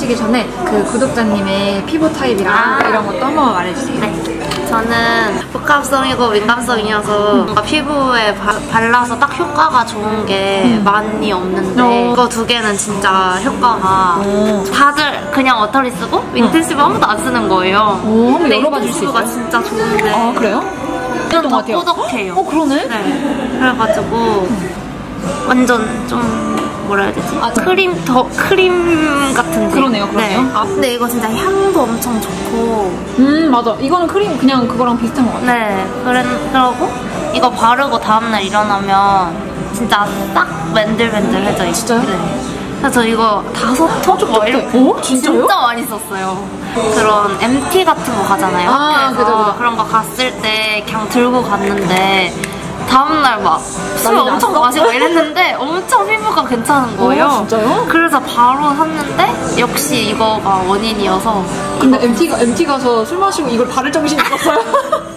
말씀하시기 전에 그 구독자님의 피부 타입이랑 아. 이런 것도 한번 말해주세요. 네. 저는 복합성이고 민감성이어서 뭔가 피부에 바- 발라서 딱 효과가 좋은 게 많이 없는데 어. 이거 두 개는 진짜 효과가 어. 다들 그냥 워터리 쓰고 윈텐시브 아무도 안 쓰는 거예요. 오, 근데 인텐시브가? 진짜 좋은데 아, 그래요? 이건 더. 꾸덕해요. 어, 그러네? 네. 그래가지고 완전 좀 뭐라 해야 되지? 아, 좀- 크림 더 크림 같은 그러네요, 그러네요. 네. 아. 근데 이거 진짜 향도 엄청 좋고 음, 맞아. 이거는 크림 그냥 그거랑 비슷한 것 같아. 네. 그래, 그러고 이거 바르고 다음날 일어나면 진짜 싹 맨들맨들해져 있어요. 진짜요? 네. 그래서 이거 다섯 통? 뭐 이렇게 어? 진짜요? 진짜 많이 썼어요. 그런 MT 같은 거 가잖아요. 아, 학교에서 그죠, 그죠. 그런 거 갔을 때 그냥 들고 갔는데 다음날 막술 난리 엄청? 마시고 이랬는데 엄청 피부가 괜찮은 거예요. 어, 진짜요? 그래서 바로 샀는데 역시 이거가 원인이어서 근데 MT가, MT 가서 술 마시고 이걸 바를 정신이 있었어요.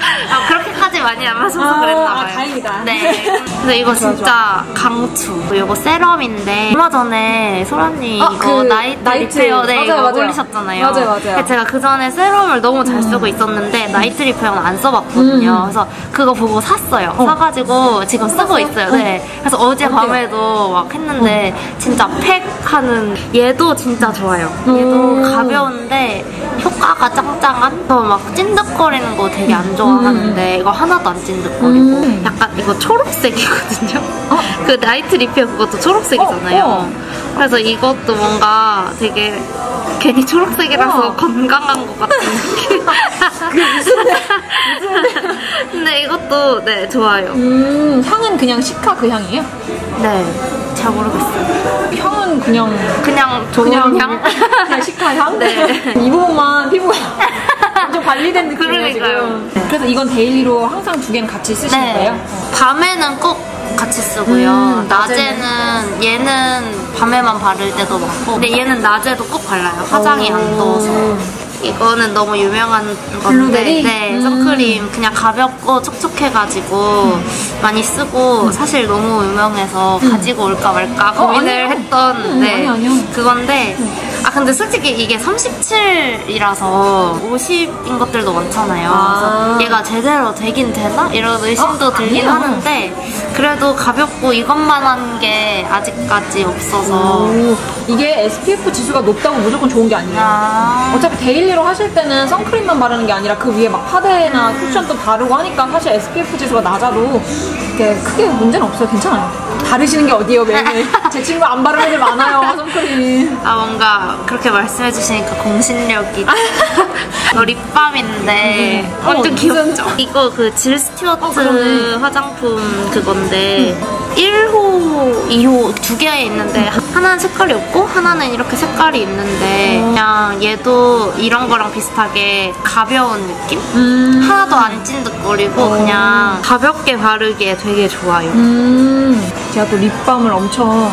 아, 많이 안 마셔서 아, 그랬나 아, 봐요. 다행이다. 네. 근데 이거 좋아, 진짜 강추. 이거 세럼인데 얼마 전에 소라님 아, 이거 그 나이트 나이트. 리페어 네 맞아요, 이거 맞아요. 올리셨잖아요. 맞아요, 맞아요. 제가 그 전에 세럼을 너무 잘 쓰고 있었는데 나이트 리페어는 안 써봤거든요. 음. 그래서 그거 보고 샀어요. 어. 사가지고 지금 쓰고 있어요. 네. 그래서 어제? 밤에도 막 했는데 진짜 팩 하는 얘도 진짜 좋아요. 얘도 오. 가벼운데 효과가 짱짱한? 저 막 찐득거리는 거 되게 안 좋아하는데 이거 하나 도 안 찐득거리고 음. 약간 이거 초록색이거든요. 어? 그 나이트 리페어 그것도 초록색이잖아요. 어, 어. 그래서 이것도 뭔가 되게 괜히 초록색이라서 어. 건강한 것 같은 느낌. 근데 이것도 네 좋아요. 음, 향은 그냥 시카 그 향이에요? 네. 잘 모르겠어요. 향은 그냥 그냥 좋은 그냥 향? 그냥 시카 향? 네. 이 부분만 피부가 좀 관리된 느낌이에요. 지금. 네. 그래서 이건 데일리로 항상 두 개는 같이 쓰시는 네. 거예요? 밤에는 꼭 같이 쓰고요. 음, 낮에는 얘는 밤에만 바를 때도 많고, 근데 얘는 낮에도 꼭 발라요. 화장이 오. 안 떠서. 이거는 너무 유명한 건데? 네, 음. 선크림 그냥 가볍고 촉촉해가지고 많이 쓰고 사실 너무 유명해서 가지고 올까 말까 음. 어, 고민을 아니요. 했던 음, 네, 아니요, 아니요. 그건데 아 근데 솔직히 이게 37이라서 50인 것들도 많잖아요. 아. 그래서 얘가 제대로 되긴 되나 이런 의심도 어, 들긴 아니에요. 하는데 그래도 가볍고 이것만 한 게 아직까지 없어서 오, 이게 SPF 지수가 높다고 무조건 좋은 게 아니에요. 아, 어차피 데일리 로 하실 때는 선크림만 바르는 게 아니라 그 위에 막 파데나 쿠션도 바르고 하니까 사실 SPF 지수가 낮아도 이렇게 크게 문제는 없어요. 괜찮아요. 바르시는 게 어디예요, 매일? 제 친구 안 바르는 애들 많아요, 선크림. 아 뭔가 그렇게 말씀해 주시니까 공신력이 이거 립밤인데 음. 완전 어, 귀엽죠? 이거 그 질 스튜어트 어. 화장품 그건데 1호, 2호 두 개 있는데 하나는 색깔이 없고 하나는 이렇게 색깔이 있는데 어. 그냥 얘도 이런 거랑 비슷하게 가벼운 느낌? 음. 하나도 안 찐득거리고 그냥 가볍게 바르기에 되게 좋아요. 음. 제가 또 립밤을 엄청.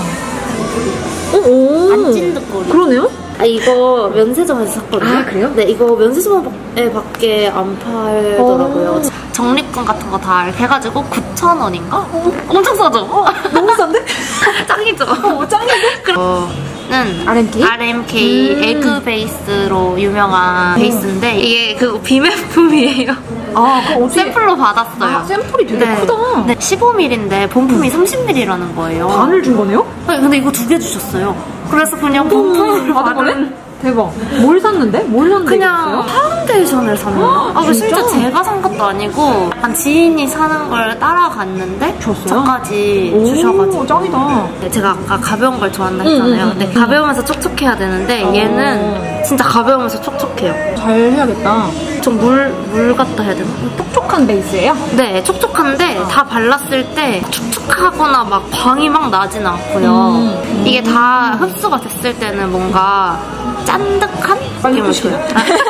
오, 오. 안 찐득거리고. 그러네요? 아 이거 면세점에서 샀거든요. 아, 그래요? 네 이거 면세점에 밖에 안 팔더라고요. 어. 적립금 같은 거 다 이렇게 해가지고 9,000원인가? 엄청 싸죠? 너무 싼데? 짱이죠? 어, 짱인데? 이거는 RMK? RMK 음. 에그 베이스로 유명한 베이스인데 이게 그 비매품이에요. 아, 그거 어떻게. 샘플로 받았어요. 아, 샘플이 되게 네. 크다. 네, 15mm인데 본품이 30mm라는 거예요. 반을 준 거네요? 아니, 근데 이거 두 개 주셨어요. 그래서 그냥 본품을 받은 거네? 받은 대박. 뭘 샀는데? 뭘 샀는데? 그냥 파운데이션을 샀나? 아, 그 진짜? 진짜 제가 산 것도 아니고 약간 지인이 사는 걸 따라갔는데 줬어요? 저까지 오, 주셔가지고 짱이다. 네, 제가 아까 가벼운 걸 좋아한다 했잖아요. 음, 음, 근데 음. 가벼우면서 촉촉해야 되는데 어. 얘는 진짜 가벼우면서 촉촉해요. 잘 해야겠다. 좀 물, 물 같다 해야 되나? 촉촉한 베이스예요? 네, 촉촉한데 다 발랐을 때 축축하거나 막 광이 막 나진 않고요. 음. 이게 다 흡수가 됐을 때는 뭔가 짠득한 느낌을. 줘요.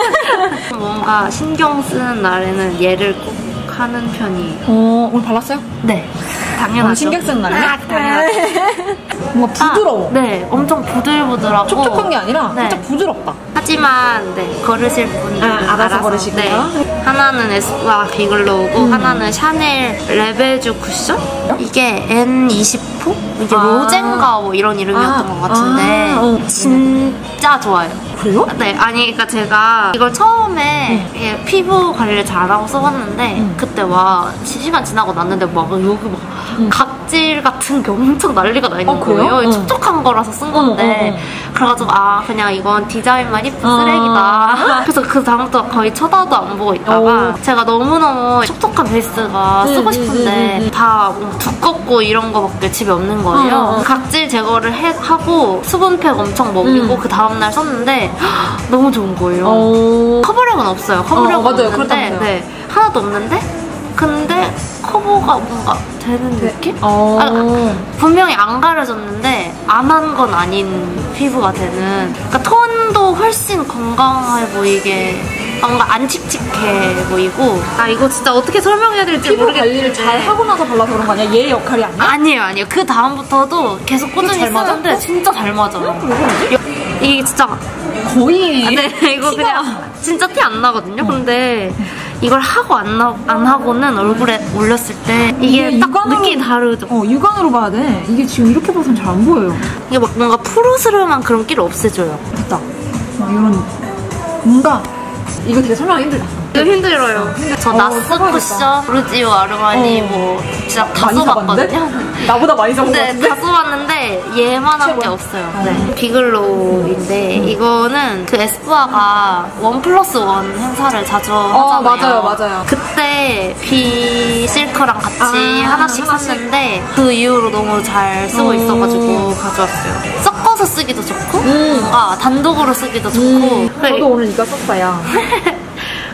뭔가 신경 쓰는 날에는 얘를 꼭 하는 편이에요. 어, 오늘 발랐어요? 네. 당연하죠. 어, 신경 쓰는 날이야? 아, 당연하죠. 뭔가 부드러워. 아, 네, 엄청 부들부들하고. 촉촉한 게 아니라 네. 살짝 부드럽다. 하지만 네 걸으실 분이 아, 알아서 걸으시고요. 네. 하나는 에스쁘아 비글로우고 음. 하나는 샤넬 레베주 쿠션 이게 N20포 이게 아. 로젠가 뭐 이런 이름이었던 아. 것 같은데 아, 어. 진짜 좋아요. 그래요? 네, 아니, 그러니까 제가 이걸 처음에 음. 이게 피부 관리를 잘하고 써봤는데 그때 와 시간 지나고 났는데 막 여기 막각 질 같은 게 엄청 난리가 나 있는 음. 어? 거예요. 응. 촉촉한 거라서 쓴 건데 응, 응, 그래가지고 아 그냥 이건 디자인만 이쁜 아. 쓰레기다. 그래서 그 다음부터 거의 쳐다도 안 보고 있다가 오. 제가 너무너무 촉촉한 베이스가 응, 쓰고 응, 싶은데 응, 응. 다뭐 두껍고 이런 거밖에 집에 없는 거예요. 어, 어. 각질 제거를 해- 하고 수분팩 엄청 먹이고 음. 그 다음날 썼는데 너무 좋은 거예요. 어. 커버력은 없어요. 커버력은 어. 없는데. 네, 하나도 없는데 근데 커버가 뭔가 되는 느낌? 어. 아, 분명히 안 가려졌는데 안 한 건 아닌 피부가 되는 그러니까 톤도 훨씬 건강해 보이게 뭔가 안 칙칙해 보이고 아 이거 진짜 어떻게 설명해야 될지 피부 모르겠는데 관리를 잘 하고 나서 발라서 그런 거 아니야? 얘 역할이 아니야? 아니에요 아니에요 그 다음부터도 계속 꾸준히 잘 맞아? 쓰는데 진짜 잘 맞아요 왜 그러지? 이게 진짜 거의. 아, 네, 이거 그냥 진짜 티 안 나거든요. 근데 이걸 하고 안, 나, 안 하고는 얼굴에 올렸을 때 이게 이게 딱 육안으로- 느낌이 다르죠. 어, 육안으로 봐야 돼. 이게 지금 이렇게 봐서는 잘 안 보여요. 이게 막 뭔가 푸르스름한 그런 끼를 없애줘요. 됐다. 어, 이런, 뭔가, 이거 되게 설명하기 힘들다. 이거 힘들어요. 저 어, 나스 써봐야겠다. 쿠션, 루지오 아르마니 어. 뭐 진짜 다 써봤거든요. 나보다 많이 것 네? 다 써봤는데 얘만한 게. 없어요. 어. 네. 비글로우인데 이거는 그 에스쁘아가 원 플러스 원 행사를 자주 어, 하잖아요. 맞아요, 맞아요. 그때 비 실크랑 같이 아, 하나씩 하나씩. 샀는데 그 이후로 너무 잘 쓰고 어. 있어가지고 가져왔어요. 섞어서 쓰기도 좋고 음. 뭔가 단독으로 쓰기도 좋고 음, 저도 오늘 이거 썼어요.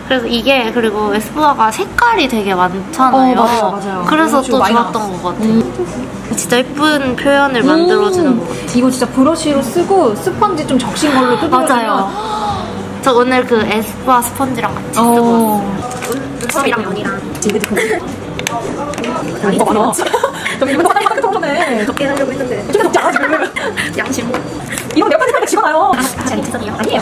그래서 이게 그리고 에스쁘아가 색깔이 되게 많잖아요. 어, 맞아요, 맞아요. 그래서 또 좋았던. 것 같아요. 진짜 예쁜 표현을 만들어주는 것 같아요. 이거 진짜 브러쉬로 쓰고 스펀지 좀 적신 걸로 뜯어주면 맞아요. 저 오늘 그 에스쁘아 스펀지랑 같이 쓰고 어. 눈썹이랑 연이랑 지그지 이거 많아. 저 이거 하나 통로네. 적게 하려고 했는데 좀 적지 않아 지금. 양심 이거 몇 가지 집어놔요. 제 인트석이요? 아니에요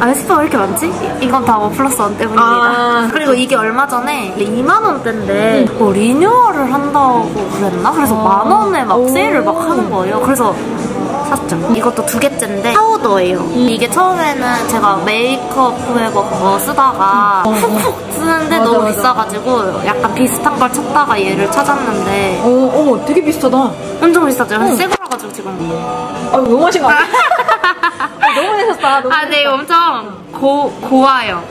아 에스쁘아 왜 이렇게 많지? 이건 다 원 플러스 원 때문입니다 아. 그리고 이게 얼마 전에 2만 원대인데 뭐 리뉴얼을 한다고 그랬나? 그래서 만 원에 막 오. 세일을 막 하는 거예요 그래서 샀죠 이것도 두 개째인데 파우더예요 이게 처음에는 제가 메이크업 후에버 그거 쓰다가 훅훅 쓰는데 맞아, 너무 맞아. 비싸가지고 약간 비슷한 걸 찾다가 얘를 찾았는데 어, 어, 되게 비슷하다. 엄청 비싸죠? 응. 새 거라가지고 지금 아, 너무 하신 거 아니야? 아, 너무 내셨다. 너무 아, 네, 이거 엄청 고, 고와요.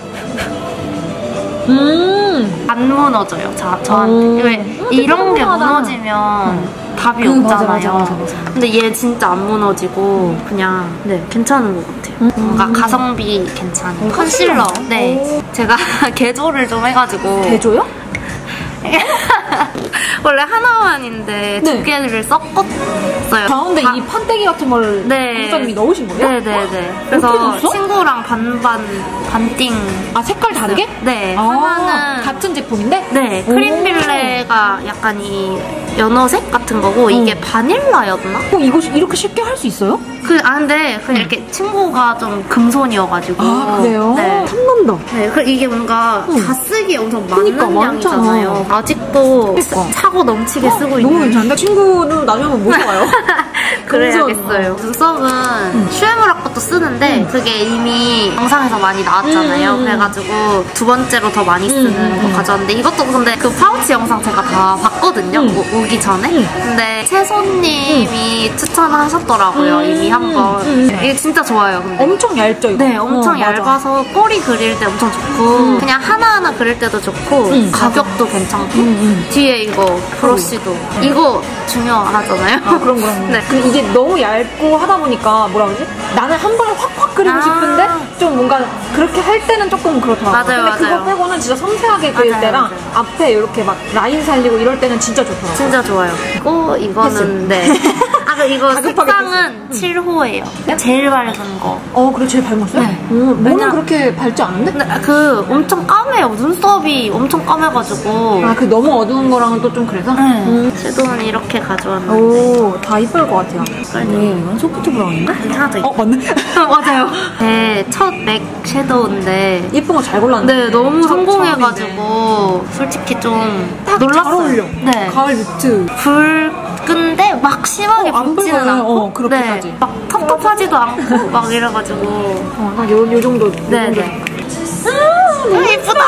음. 안 무너져요, 저, 저한테. 오. 왜 어, 이런 게. 무너지면 답이 음, 없잖아요. 맞아, 맞아, 맞아. 근데 얘 진짜 안 무너지고 그냥 네 괜찮은 것 같아요. 뭔가 가성비 괜찮은 컨실러. 음. 컨실러요? 네, 제가 개조를 좀 해가지고 대조요? 원래 하나만인데 네. 두 개를 섞었어요. 가운데 다- 이 판때기 같은 걸 네. 공사님이 넣으신 거예요? 네네네. 어떻게 그래서 넣었어? 친구랑 반반 반띵 아, 색깔 다르게? 네, 아, 하나는 같은 제품인데? 네, 오. 크림빌레가 약간 이 연어색 같은 거고 이게 바닐라였나? 어, 이거 이렇게 쉽게 할 수 있어요? 그, 아, 근데 그냥 이렇게 친구가 좀 금손이어가지고. 아, 그래요? 네. 탐난다. 네, 그 이게 뭔가 응. 다 쓰기에 엄청 많은 그니까, 많잖아. 양이잖아요. 아직도 그니까. 차고 넘치게 쓰고 있는. 너무 괜찮은데? 친구는 나중에 한번 모셔와요. 그래야겠어요. 눈썹은 슈에무라 것도 쓰는데 그게 이미 영상에서 많이 나왔잖아요. 음, 음, 음. 그래가지고 두 번째로 더 많이 쓰는 음, 음, 거 음. 가져왔는데 이것도 근데 그 파우치 영상 제가 다 봤거든요. 음. 오- 오기 전에. 음. 근데 채소님이 추천하셨더라고요. 음, 이미 한 번. 음. 이게 진짜 좋아요. 근데. 엄청 얇죠, 이거? 네, 엄청 어, 맞아. 얇아서 꼬리 그릴 때 엄청 좋고 음. 그냥 하나하나 그릴 때도 좋고 음, 가격도 괜찮고 음, 음. 뒤에 이거 브러쉬도 이거 중요하잖아요. 아, 그럼, 그럼. 네. 그 이게 너무 얇고 하다 보니까, 뭐라 그러지? 나는 한 번에 확확 그리고 아. 싶은데, 좀 뭔가, 그렇게 할 때는 조금 그렇더라고요. 맞아요, 근데 그거 맞아요. 빼고는 진짜 섬세하게 그릴 맞아요, 때랑, 맞아요. 앞에 이렇게 막 라인 살리고 이럴 때는 진짜 좋더라고요. 진짜 좋아요. 그리고 이거는 네. 이거 색상은 7호예요. 제일 밝은 거. 어, 그래, 제일 밝았어요? 네. 어, 뭐는 왜냐- 그렇게 밝지 않은데? 근데 그 엄청 까매요. 눈썹이 엄청 까매가지고. 아, 그 너무 어두운 거랑은 또 좀 그래서? 네. 섀도우는 이렇게 가져왔는데. 오, 다 이쁠 것 같아요. 네, 이건 소프트 브라운인가? 하나 더있 어, 맞네. 맞아요. 네, 첫맥 섀도우인데. 예쁜 거 잘 골랐네. 네, 너무 처- 성공해가지고 솔직히 좀딱 놀랐어요. 잘 어울려. 네. 가을 뮤트. 붉 은데 막 심하게 어, 안 붉지는. 않고 어, 그렇게까지. 네, 막 텁텁하지도 않고 막 이래가지고 어, 딱 요, 요 정도. 요 네네 정도. 아, 예쁘다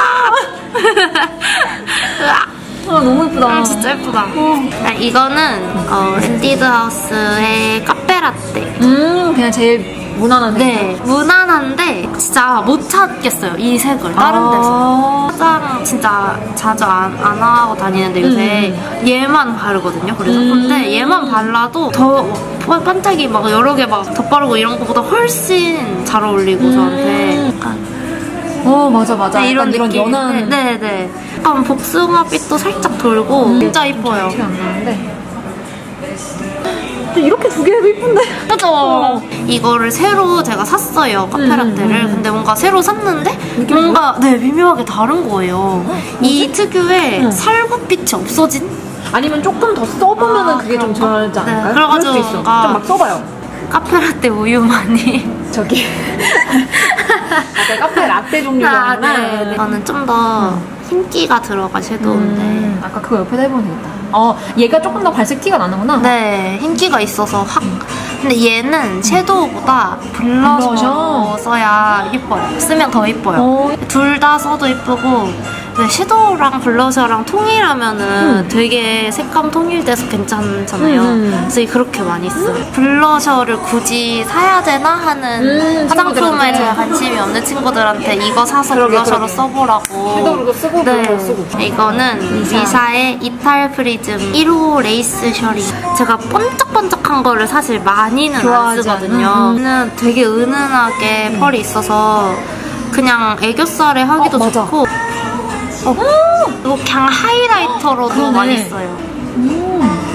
으악, 아, 너무 예쁘다. 음, 진짜 예쁘다 아, 이거는 어, 엔디드 하우스의 카페라떼 음, 그냥 제일 무난한 색. 네 무난한데 진짜 못 찾겠어요 이 색을 다른 아. 데서 화장 진짜 자주 안, 안 하고 다니는데 요새 얘만 바르거든요. 그래서 음. 근데 얘만 발라도 더 반- 반짝이 막 여러 개 막 덧바르고 이런 것보다 훨씬 잘 어울리고 저한테 약간 어, 맞아, 맞아. 네, 이런 이런 느낌. 연한. 네, 네. 약간 복숭아빛도 살짝 돌고 진짜 이뻐요. 티가 안 나는데. 이렇게 두 개도 이쁜데. 그죠? 이거를 새로 제가 샀어요 카페라떼를 음, 음. 근데 뭔가 새로 샀는데 뭔가 네 미묘하게 다른 거예요 이 특유의 응. 살구빛이 없어진 아니면 조금 더 써보면은 아, 그게 좀 그런가? 덜하지 않을까요? 네, 그래가지고 수도 있어. 뭔가- 좀막 써봐요. 카페라떼 우유만이 저기. 약간 카페 라떼 아, 종류구나. 네, 네. 저는 좀더 흰기가 들어간 섀도우인데 음, 아까 그거 옆에다 해보면 되겠다. 어, 얘가 조금 더 갈색 티가 나는구나. 네 흰기가 있어서 확 근데 얘는 섀도우보다 블러셔 블러셔? 써야 이뻐요 쓰면 더 이뻐요 어. 둘다 써도 이쁘고 네, 섀도우랑 블러셔랑 통일하면은 음. 되게 색감 통일돼서 괜찮잖아요. 음. 그래서 그렇게 많이 써요. 블러셔를 굳이 사야 되나 하는 음, 화장품에. 제가 관심이 없는 친구들한테 이거 사서 그러게, 블러셔로 그러게. 써보라고. 섀도우로도 쓰고 블러셔로 쓰고. 이거는 미사. 미사의 이탈 프리즘 1호 레이스 셔링. 제가 번쩍번쩍한 거를 사실 많이는 안 쓰거든요. 음. 저는 되게 은은하게 펄이 있어서 그냥 애교살에 하기도 어. 좋고 어, 이거 그냥 하이라이터로도. 많이 써요. 음.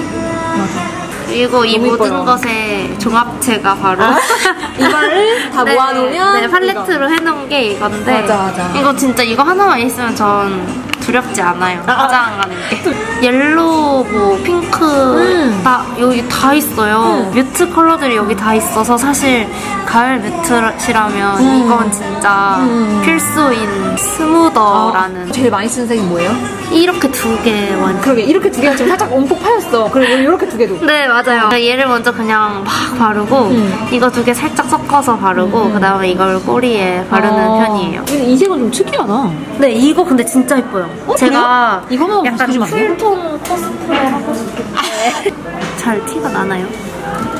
그리고 이 모든 예뻐요. 것의 종합체가 바로 이거를 다 네, 모아놓으면 네, 팔레트로 해놓은 게 이건데 맞아, 맞아. 이거 진짜 이거 하나만 있으면 전 두렵지 않아요 화장 가는 게 옐로우 뭐 핑크 음. 다 여기 다 있어요 음. 뮤트 컬러들이 여기 다 있어서 사실 가을 뮤트시라면 음. 이건 진짜 음. 필수인 스무더라는 제일 많이 쓰는 색이 뭐예요? 이렇게 두 개 완전 그러게 이렇게 두 개가 지금 살짝 움푹 파였어. 그리고 이렇게 두 개도. 네 맞아요 얘를 먼저 그냥 막 바르고 음. 이거 두 개 살짝 섞어서 바르고 그 다음에 이걸 꼬리에 바르는 아. 편이에요 근데 이 색은 좀 특이하다. 네 이거 근데 진짜 예뻐요 어, 제가 그래요? 이거 한번 약간? 쿨톤 코스프레 하고 싶은데 잘 티가 나나요?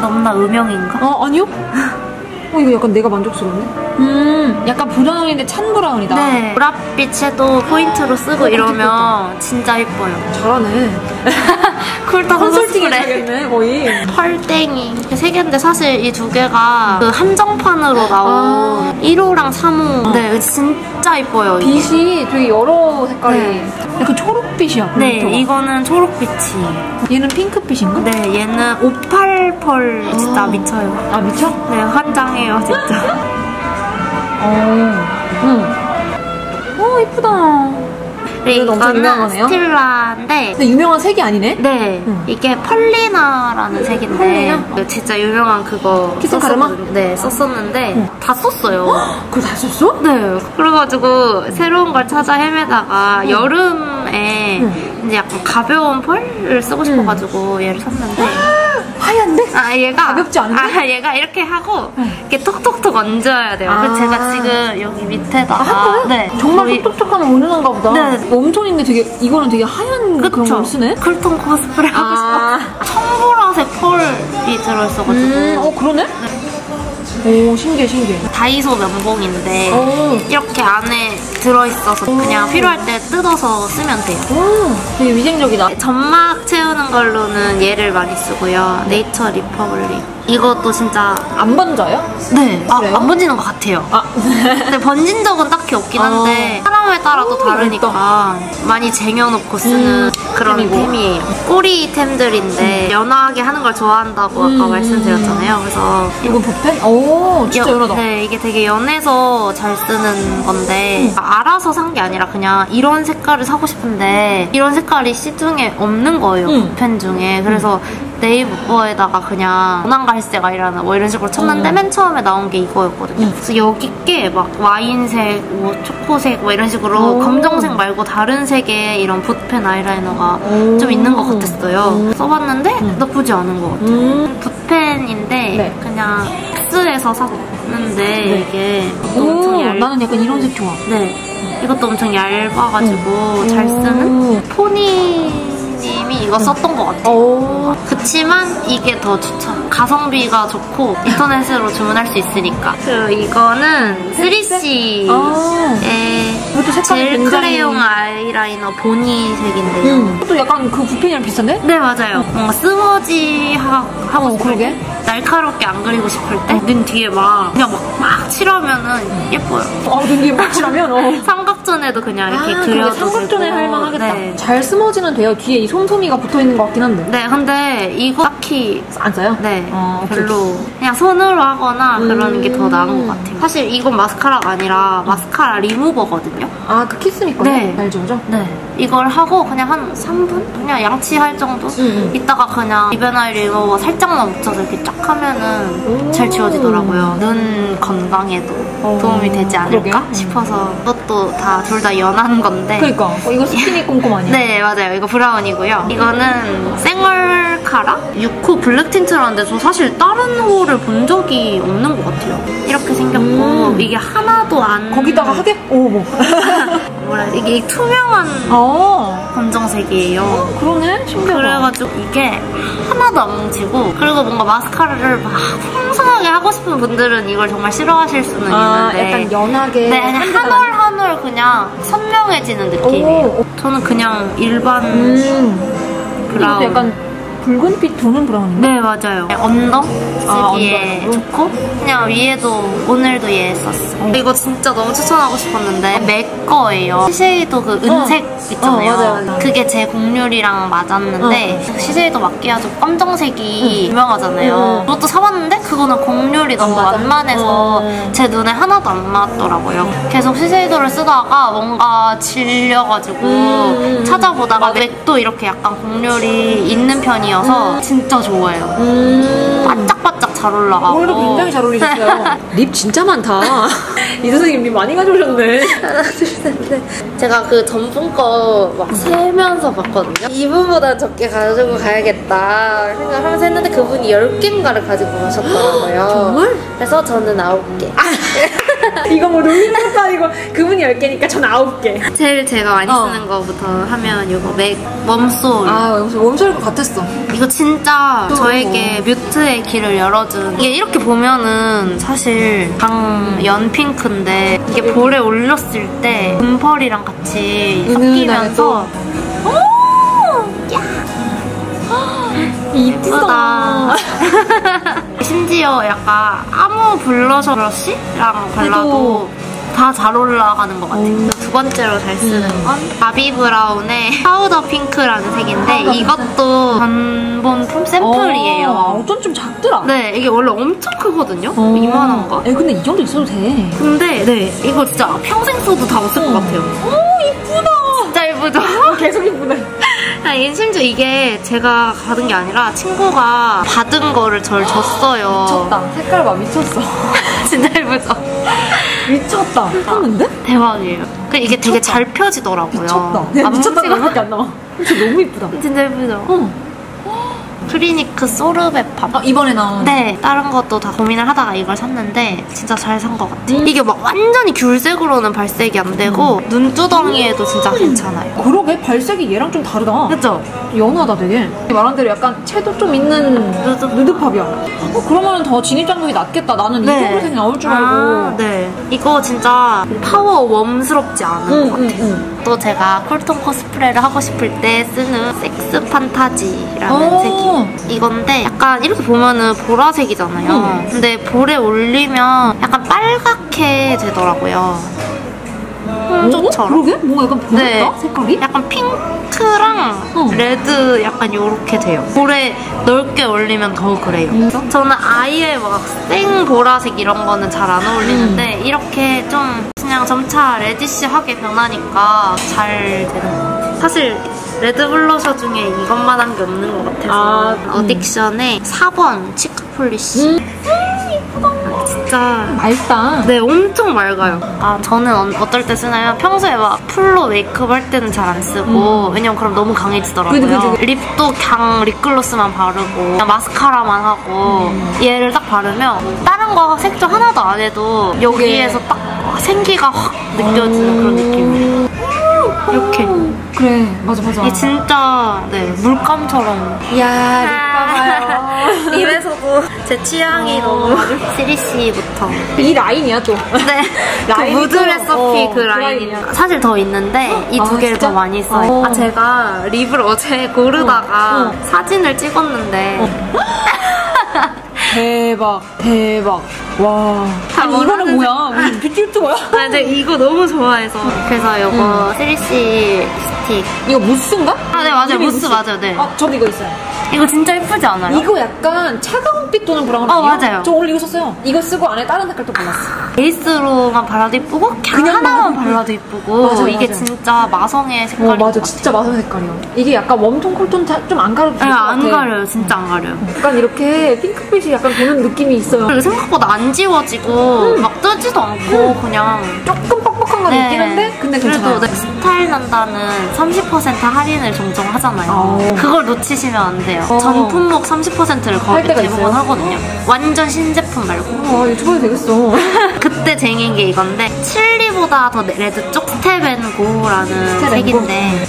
너무나 음영인가? 어 아니요? 어 이거 약간 내가 만족스러운데? 음 약간 브라운인데 찬 브라운이다. 네 보랏빛 섀도우 포인트로 쓰고 이러면 진짜 예뻐요 잘하네. 쿨톤 컨설팅 코스프레 해야겠네 거의. 펄땡이 세 개인데 사실 이 두 개가 그 한정판으로 나온 아. 1호랑 3호 네 진짜 이뻐요 빛이 되게 여러 색깔이. 네. 약간 초록빛이야. 네 컴퓨터가. 이거는 초록빛이에요 얘는 핑크빛인가? 네 얘는 58펄 진짜 아. 미쳐요 아 미쳐? 네 환장해요 진짜 어. 응. 어 이쁘다. 엄청 유명한 이거는? 스틸라인데 근데 유명한 색이 아니네? 네 응. 이게 펄리나라는 색인데 펄리나? 그 진짜 유명한 그거 키스 카르마? 썼었거든요. 네 썼었는데 다 썼어요 그거 다 썼어? 네, 그래가지고 새로운 걸 찾아 헤매다가 여름에 응. 이제 약간 가벼운 펄을 쓰고 싶어가지고 얘를 샀는데 하얀데? 아 얘가 가볍지 않은데? 아 얘가 이렇게 하고 응. 이렇게 톡톡톡 얹어야 돼요. 그래서 아. 제가 지금 여기 밑에다가 아? 네 정말 거의- 똑똑똑하면 은은한가 보다. 네. 웜톤인데 되게, 이거는 되게 하얀 그런 그쵸? 걸 쓰네? 쿨톤 코스프레 하고 아. 싶어. 청보라색 펄이 들어있어가지고 음, 어, 그러네? 오, 신기해, 신기해. 다이소 면봉인데 오. 이렇게 안에 들어있어서 그냥 필요할 때 뜯어서 쓰면 돼요. 오, 되게 위생적이다. 점막 채우는 걸로는 얘를 많이 쓰고요. 네이처 리퍼블릭. 이것도 진짜 안 번져요? 네, 아, 그래요? 안 번지는 것 같아요. 아, 근데 번진 적은 딱히 없긴 어. 한데 사람 사람에 따라 또 오, 다르니까 많이 쟁여놓고 쓰는 그런 템이고. 템이에요. 꼬리템들인데 연하게 하는 걸 좋아한다고 아까 음. 말씀드렸잖아요. 그래서 이거 붓펜? 오, 진짜 여- 연하다. 네, 이게 되게 연해서 잘 쓰는 건데 음. 알아서 산 게 아니라 그냥 이런 색깔을 사고 싶은데 이런 색깔이 시중에 없는 거예요. 음. 펜 중에. 그래서 네이버에다가 그냥 연한 갈색이라는 뭐 이런 식으로 쳤는데 음. 맨 처음에 나온 게 이거였거든요. 음. 그래서 여기 게 막 와인색, 뭐 초코색 뭐 이런 식으로 오. 검정색 말고 다른 색의 이런 붓펜 아이라이너가 오. 좀 있는 것 같았어요. 음. 써봤는데 나쁘지 않은 것 같아요. 음. 붓펜인데 네. 그냥 픽스에서 샀는데 이게 또 오, 엄청 얇. 나는 약간 이런 색 좋아. 네. 이것도 엄청 얇아가지고 음. 잘 쓰는 오. 포니님 이 이거 썼던 것 같아요. 오. 그치만 이게 더 추천. 가성비가 좋고 인터넷으로 주문할 수 있으니까. 그리고 이거는 3C의 아. 이것도 색깔이 젤 크레용 아이라이너 보니 색인데요. 음. 또 약간 그 붓펜이랑 비슷한데? 네 맞아요. 뭔가 스머지 하, 하고 어, 그러게. 때 날카롭게 안 그리고 싶을 때눈 뒤에 막 그냥 막, 막 칠하면은 예뻐요. 아, 눈이 빡치라면, 어. 삼각존에도 그냥 이렇게 아, 그려도 삼각존에 되고. 할 만하겠다. 네. 잘 스머지는 돼요. 뒤에 이 솜솜이가 붙어 있는 것 같긴 한데. 네, 근데 이거 딱히 안 써요? 네 어. 별로 그냥 손으로 하거나 그러는 게 더 나은 음. 것 같아요. 사실 이건 마스카라가 아니라 마스카라 리무버거든요. 아, 그 키스미 거요? 네. 알죠, 그죠? 네. 이걸 하고 그냥 한 3분? 그냥 양치할 정도? 음. 이따가 그냥 리무버 살짝만 묻혀서 이렇게 쫙 하면은 오. 잘 지워지더라고요. 눈 건강에도 어, 도움이 되지 않을까 그러게. 싶어서 이것도 다 둘 다 연한 건데 그니까. 어, 이거 스키니 꼼꼼 아니야? 네 맞아요 이거 브라운이고요 이거는 생얼카라 6호 블랙 틴트라는데 저 사실 다른 호를 본 적이 없는 것 같아요 이렇게 생겼고 음. 이게 하나도 안 거기다가 하게? 오, 뭐. 뭐라? 이게 투명한 어. 검정색이에요 그러네? 신기하다. 그래가지고 이게 하나도 안 뭉치고 그리고 뭔가 마스카라를 막 풍성하게 하고 싶은 분들은 이걸 정말 싫어하실 수는 아, 있는데 약간 연하게. 네, 그냥 한두 한 달. 올한올 그냥 선명해지는 느낌이에요. 오. 저는 그냥 일반 음. 브라운. 약간 붉은빛 도는 브라운인가? 네, 맞아요. 언더 아, 쓰기에 언더로? 좋고 그냥 위에도 오늘도 얘 썼어. 이거 진짜 너무 추천하고 싶었는데 맥 거예요. 시쉐이도 그 은색 있잖아요. 어, 맞아요, 맞아요. 그게 제 곡률이랑 맞았는데 시쉐이도 마끼아조 검정색이 유명하잖아요. 응. 그것도 사봤는데 그거는 곡률이 너무 맞아. 완만해서 어. 제 눈에 하나도 안 맞더라고요. 계속 시쉐이도를 쓰다가 뭔가 질려가지고 음. 찾아보다가 맥도 이렇게 약간 곡률이 있는 편이어서 진짜 좋아요. 음. 바짝바짝 잘 올라가고. 오늘도 굉장히 잘 어울리셨어요. 립 진짜 많다. 이 선생님 립 많이 가져오셨네. 제가 그 전분 거 막 세면서 봤거든요. 이분보다 적게 가지고 가야겠다 생각하면서 했는데 그분이 10개인가를 가지고 가셨더라고요. 정말? 그래서 저는 9개. 이거 뭐 놀리는 것도 아니고 그분이 10개니까 전 9개. 제일 제가 많이 어. 쓰는 거부터 하면 이거 맥 웜소울. 아, 웜소일 것 같았어. 이거 진짜 또 저에게 뮤트의 길을 열어준 이게 이렇게 보면은 사실 강연 핑크인데 이게 볼에 올렸을 때 금펄이랑 같이 은은하게 섞이면서 이쁘다. 심지어 약간 아무 블러셔 브러쉬랑 발라도 다 잘 올라가는 것 같아요. 음. 두 번째로 잘 쓰는 건 바비 브라운의 파우더 핑크라는 색인데 이것도 전본품 샘플이에요. 어, 어쩐 좀 작더라. 네, 이게 원래 엄청 크거든요? 어. 이만한 거? 에 근데 이 정도 있어도 돼. 근데, 네, 이거 진짜 평생 써도 다못쓸것 같아요. 오, 이쁘다. 진짜 예쁘죠? 계속 이쁘네. 아니, 심지어 이게 제가 받은 게 아니라 친구가 받은 거를 절 줬어요. 미쳤다. 색깔 봐, 미쳤어. 진짜 예쁘죠? 미쳤다. 미쳤는데? 대박이에요. 그 이게 되게 잘 펴지더라고요. 미쳤다. 안 미쳤다는 말밖에 안 나와. 진짜 너무 이쁘다. 진짜 예쁘죠? 어. 크리니크 소르베 팝. 아, 이번에 나온. 네, 다른 것도 다 고민을 하다가 이걸 샀는데 진짜 잘 산 것 같아요. 음. 이게 막 완전히 귤색으로는 발색이 안 되고 눈두덩이에도 진짜 괜찮아요. 그러게 발색이 얘랑 좀 다르다. 그죠? 연하다 되게. 말한 대로 약간 채도 좀 있는 누드. 누드팝이야. 어, 그러면 더 진입장벽이 낮겠다. 나는 이 정도 색이 나올 줄 알고. 아, 네. 이거 진짜 파워 웜스럽지 않은 응, 것 응, 같아요. 응. 또 제가 쿨톤 코스프레를 하고 싶을 때 쓰는 섹스 판타지라는 오. 색이 이건데 약간 이렇게 보면은 보라색이잖아요. 응. 근데 볼에 올리면 약간 빨갛게 되더라고요. 홍조처럼. 오, 그러게? 뭔가 약간 변했다? 네. 색깔이? 약간 핑크랑 어. 레드 약간 요렇게 돼요. 볼에 넓게 올리면 더 그래요. 음. 저는 아예 막 생 보라색 이런 거는 잘 안 어울리는데 음. 이렇게 좀 그냥 점차 레디시하게 변하니까 잘 되는 것 같아요. 사실 레드 블러셔 중에 이것만 한 게 없는 것 같아서 아, 음. 어딕션의 4번 치크 폴리시 음. 진짜 맑다. 네, 엄청 맑아요. 아, 저는 어, 어떨 때 쓰냐면 평소에 막 풀로 메이크업 할 때는 잘 안 쓰고 왜냐면 그럼 너무 강해지더라고요. 그지, 그지, 그지. 립도 그냥 립글로스만 바르고 그냥 마스카라만 하고 얘를 딱 바르면 다른 거 색조 하나도 안 해도 여기에서 딱 생기가 확 느껴지는 그런 느낌이에요. 이렇게. 그래, 맞아, 맞아. 이게 진짜 네, 물감처럼 야, 립 입에서도 제 취향이 너무 3C부터 이 라인이야, 또. 네. 그 라인이 무드 어, 그그 라인이. 사실 더 있는데 이두 아, 개를 진짜? 더 많이 써요. 어. 아 제가 립을 어제 고르다가 어. 사진을 찍었는데 대박, 대박. 와. 아니, 뭐 이거는 뭐야? 무슨 뷰티 유튜버야? 아, 근데 이거 너무 좋아해서 그래서 이거 3C 스틱 이거 무스인가? 아 네 맞아요 무스 맞아요 네 아, 저도 이거 있어요. 이거 진짜 예쁘지 않아요? 이거 약간 차가운 빛 도는 브라운 어? 맞아요. 저 원래 이거 썼어요. 이거 쓰고 안에 다른 색깔 또 발랐어. 베이스로만 발라도 예쁘고 그냥 그냥 하나만 발라도 발라도 예쁘고 맞아요, 이게 맞아요. 진짜 마성의 색깔인 어, 것 맞아. 진짜 마성 색깔이야. 이게 약간 웜톤, 쿨톤 좀 안 가려도 네, 될것 안 같아. 가려요 진짜 안 가려요 약간 이렇게 핑크빛이 약간 도는 느낌이 있어요. 그리고 생각보다 안 지워지고 막 뜨지도 않고 그냥 조금 뻑뻑한 건 있긴 한데, 근데 괜찮아요. 그래도 네, 스타일 난다는 30% 할인을 종종 하잖아요. 어. 그걸 놓치시면 안 돼요. 어. 전 품목 30%를 할 거의 대부분 있어요? 하거든요. 완전 신제품 말고. 와, 유튜버도 되겠어. 그때 쟁인 게 이건데 칠리보다 더 레드 쪽 스텝앤고라는 색인데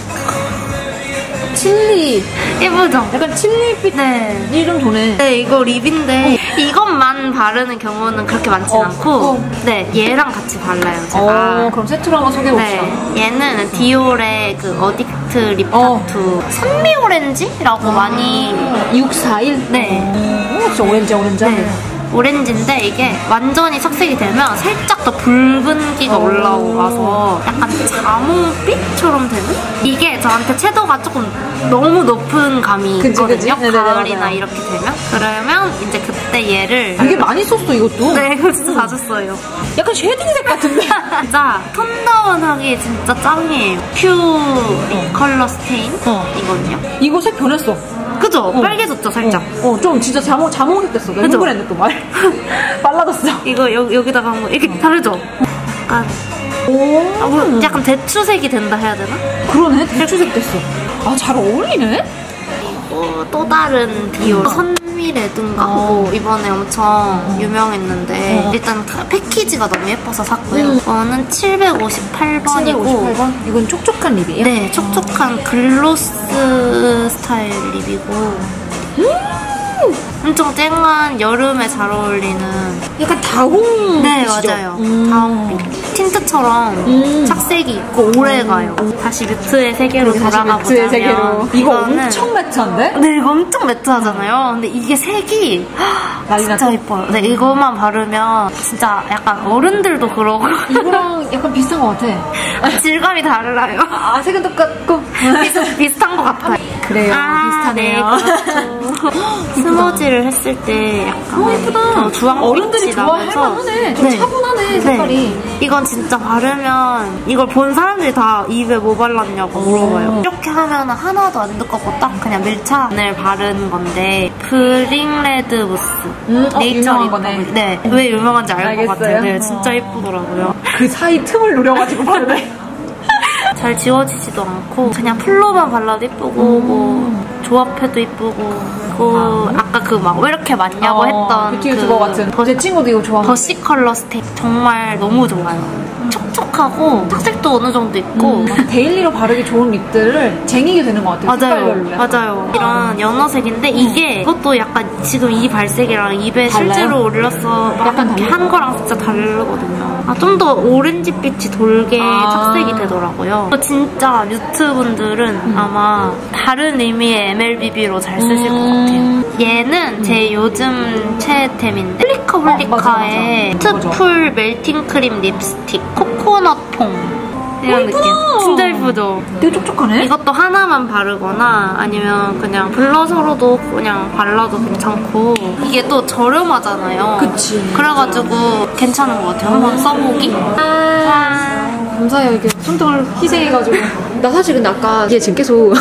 칠리. 예쁘죠? 약간 칠리빛이 네. 좀 도네. 네, 이거 립인데 이것만 바르는 경우는 그렇게 많진 어, 않고 어. 네, 얘랑 같이 발라요, 제가. 어, 그럼 세트로 한번 소개해봅시다. 네, 얘는 디올의 그 어딕트 립 어. 타투 산미 오렌지라고 많이 2641? 네. 오, 진짜 오렌지, 오렌지. 네, 오렌지인데 이게 완전히 착색이 되면 살짝 더 붉은기가 어. 올라와서 약간 자몽빛처럼 되는? 이게 저한테 채도가 조금 너무 높은 감이 그치, 있거든요. 그치. 네네네, 가을이나 맞아요. 이렇게 되면 그러면 이제 그때 얘를 되게 많이 썼어, 이것도. 네, 이거 진짜 자주 써요. 약간 쉐딩색 같은데? 진짜 톤다운하기 진짜 짱이에요. 퓨 컬러 스테인 어. 이거든요. 이거 색 변했어. 그죠? 빨개졌죠 살짝. 어, 어, 좀 진짜 자몽, 자몽색 됐어. 내가? 흥분했네, 또 말. 빨라졌어. 이거 여, 여기다가 한번 이렇게 다르죠? 약간 오. 아, 뭐 약간 대추색이 된다 해야 되나? 그러네, 대추색 됐어. 아, 잘 어울리네? 또, 또 다른 디올 선 미레드인가? 어. 그거 이번에 엄청 유명했는데 어. 일단 다- 패키지가 너무 예뻐서 샀고요. 음. 이거는 758번이고 758번? 이건 촉촉한 립이에요? 네, 촉촉한 글로스 스타일 립이고 엄청 쨍한 여름에 잘 어울리는 약간 다홍. 네 빛이죠? 맞아요 음. 다운빛 틴트처럼 음. 착색이 있고 오래가요 다시 뮤트의 세계로 돌아가 보자면 세계로. 이거 이거는 엄청 매트한데? 네 이거 엄청 매트하잖아요 근데 이게 색이 난리 진짜 났죠? 예뻐요 네 이거만 바르면 진짜 약간 어른들도 그러고 이거랑 약간 비슷한 것 같아. 질감이 달라요 아, 색은 똑같고. 비슷, 비슷 한 것 같아요 그래요. 아, 비슷하네요. 네, 그렇죠. 스머지를 했을 때 약간 어, 예쁘다. 더 주황빛이 어른들이 좋아할 나면서 만하네. 좀 차분하네, 색깔이. 이건 진짜 바르면 이걸 본 사람들이 다 입에 뭐 발랐냐고 물어봐요. 이렇게 하면 하나도 안 두껍고 딱 그냥 밀착을 바른 건데 브링레드 무스 음, 어, 네이처 리퍼블릭. 거네. 네, 왜 유명한지 알 것. 같아요. 네, 어. 진짜 예쁘더라고요. 그 사이 틈을 노려가지고 바르네. 잘 지워지지도 않고 그냥 풀로만 발라도 예쁘고 뭐 조합해도 예쁘고 그 아 까 그 막 왜 이렇게 많냐고 어, 했던 뷰티 그 유튜버 같은. 제 친구도 이거 좋아하는 버시 컬러 스틱 정말 너무 좋아요. 촉촉 하고 착색도 어느 정도 있고 음, 데일리로 바르기 좋은 립들을 쟁이게 되는 것 같아요. 맞아요. 맞아요. 이런 연어색인데 이게 이것도 약간 지금 이 발색이랑 입에 달라요? 실제로 올려서 막 약간? 한 거랑 진짜 다르거든요. 아, 좀 더 오렌지빛이 돌게 아. 착색이 되더라고요. 또 진짜 뮤트 분들은 음. 아마 다른 의미의 MLBB로 잘 쓰실 것 음. 같아요. 얘는 제 요즘 최애템인데 플리커 어, 맞아, 블리카의 맞아. 맞아. 트풀 멜팅 크림 립스틱 코코 넛퐁 이런 예쁘다. 느낌. 진짜 예쁘죠? 되게 촉촉하네. 이것도 하나만 바르거나 아니면 그냥 블러셔로도 그냥 발라도 괜찮고 이게 또 저렴하잖아요. 그치. 그래가지고 괜찮은 것 같아요. 한번 써보기. 감사해요 이게 손등을 희생해가지고 나 사실 근데 아까 이게 지금 계속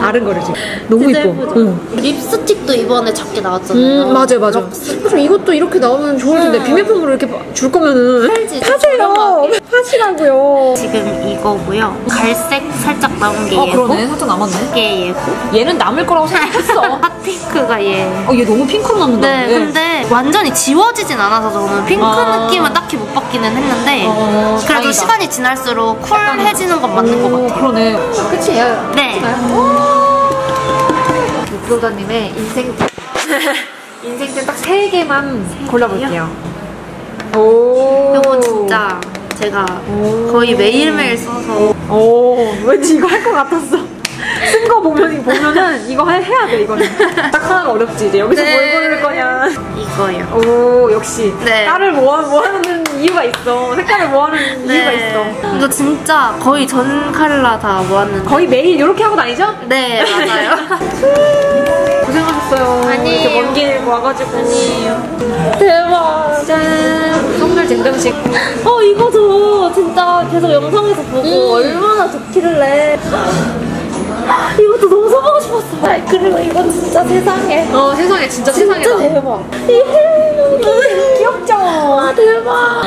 아른거려 지금 너무 이뻐? 응. 립스틱도 이번에 작게 나왔잖아요. 음 맞아요 맞아 그래서 이것도 이렇게 나오면 좋을 텐데 비밀품으로 이렇게 줄 거면은 팔지, 사세요. 하시라고요 지금 이거고요. 갈색 살짝 나온 게 어 얘고 그러네 살짝 남았네 이게 얘고 얘는 남을 거라고 생각했어 핫핑크가 얘. 어 얘 너무 핑크로 남는다 네, 근데 완전히 지워지진 않아서 저는 핑크 아. 느낌은 딱히 못 받기는 했는데 어, 그래도 다행이다. 시간이 지날수록 쿨해지는 건 맞는 것 같아요. 그러네 끝이에요 네. 브로다님의 인생템 인생템 딱 세 개만 골라볼게요. 오. 이건 진짜 제가 거의 매일매일 써서 오, 왠지 이거 할 것 같았어. 쓴 거 보면, 보면은 이거 해, 해야 돼, 이거는. 딱 하나가 어렵지. 이제 여기서 네. 뭘 고를 거냐. 이거요. 오, 역시. 네. 딸을 모아, 모아놓는 이유가 있어. 색깔을 모아놓는 이유가 있어. 이거 진짜 거의 전 칼라 다 모았는데. 거의 매일 이렇게 하고 다니죠? 네, 맞아요. 고생하셨어요. 아니에요. 이렇게 먼 길 와가지고. 대박. 짠. 선물 증정식. 어, 이거 저 진짜 계속 영상에서 보고 얼마나 좋길래. 이것도 너무 써보고 싶었어. 아이, 그리고 이거 진짜 세상에. 어, 세상에, 진짜 세상이다. 진짜 대박. 이 귀엽죠? 아, 대박.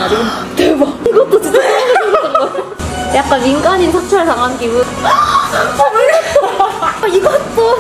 대박. 이것도 진짜 써보고 싶었던 거. 약간 민간인 사찰 당한 기분. 아, 이것도.